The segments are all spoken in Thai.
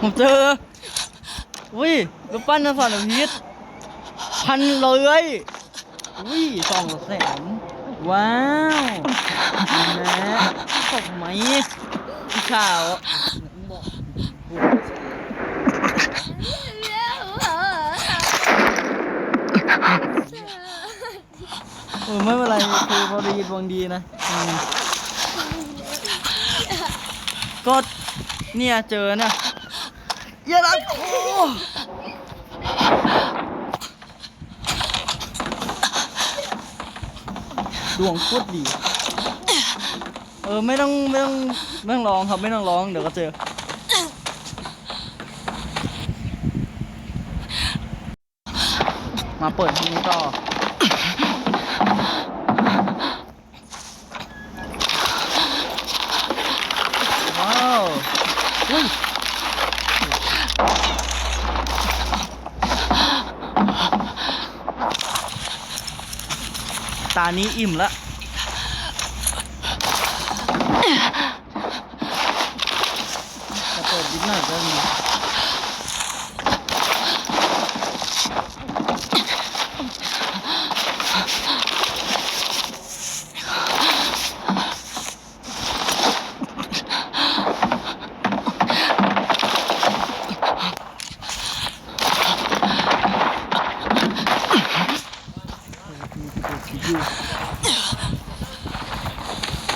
ผมเจออุ้ยรูปปั้นนสารพิษพันเลยอุ้ยสองแสนว้าวนะตกไหมข่าวเออไม่เป็นไรคือพอดีดวงดีนะ ก็เนี่ยเจอเนี่ย อย่ารักโดวงโคตรดี เออไม่ต้องไม่ต้องไม่ต้องร้องครับไม่ต้องร้องเดี๋ยวก็เจอ มาเปิดที่นี้ต่อ ว้าวอุ้ย ตานี้อิ่มแล้วจะเปิดนิดหน่อยก็มีอยู่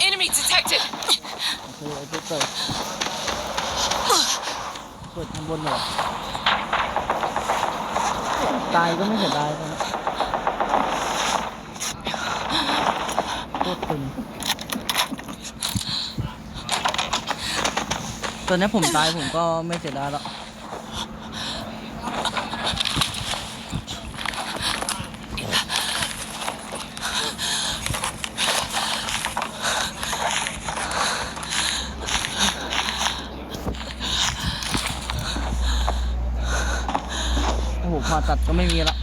Enemy detected. โอเคไอ้เปิดเปิดเปิดข้างบนหน่อยตายก็ไม่เสียดายนะโคตรตึงตอนนี้ผมตายผมก็ไม่เสียดายแล้ว ผ่าตัดก็ไม่มีละ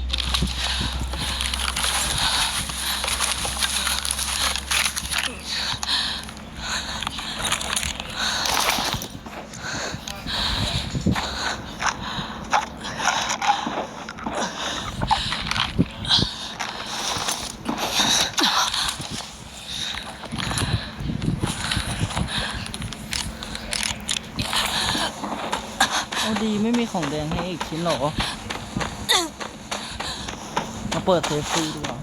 ดีไม่มีของแดงให้อีกชิ้นหรอ มาเปิดเซฟฟรีดีกว่า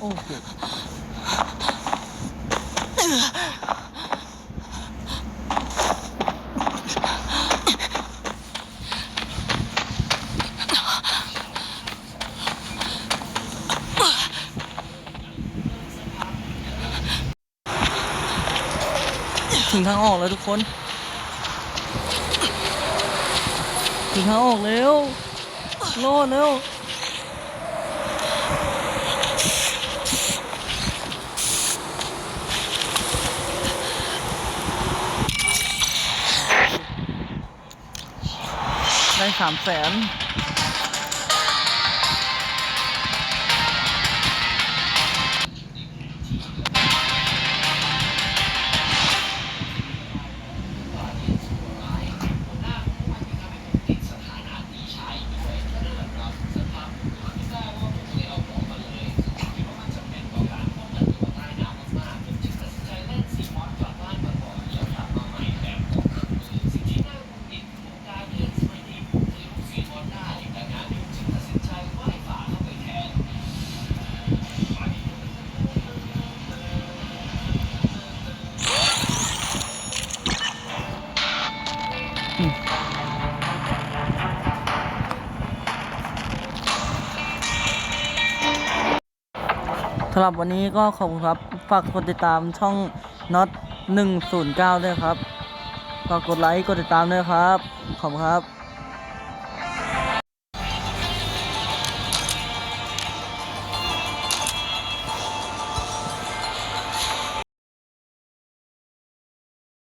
โอ้โหถึงทางออกแล้วทุกคน ถึงทางออกเร็วโลดเร็วได้สามแสนำหรับวันนี้ก็ขอบคุณครับ ฝากกดติดตามช่องน็อต109 ด้วยครับ ฝากกดไลค์ กดติดตามด้วยครับ ขอบคุณครับ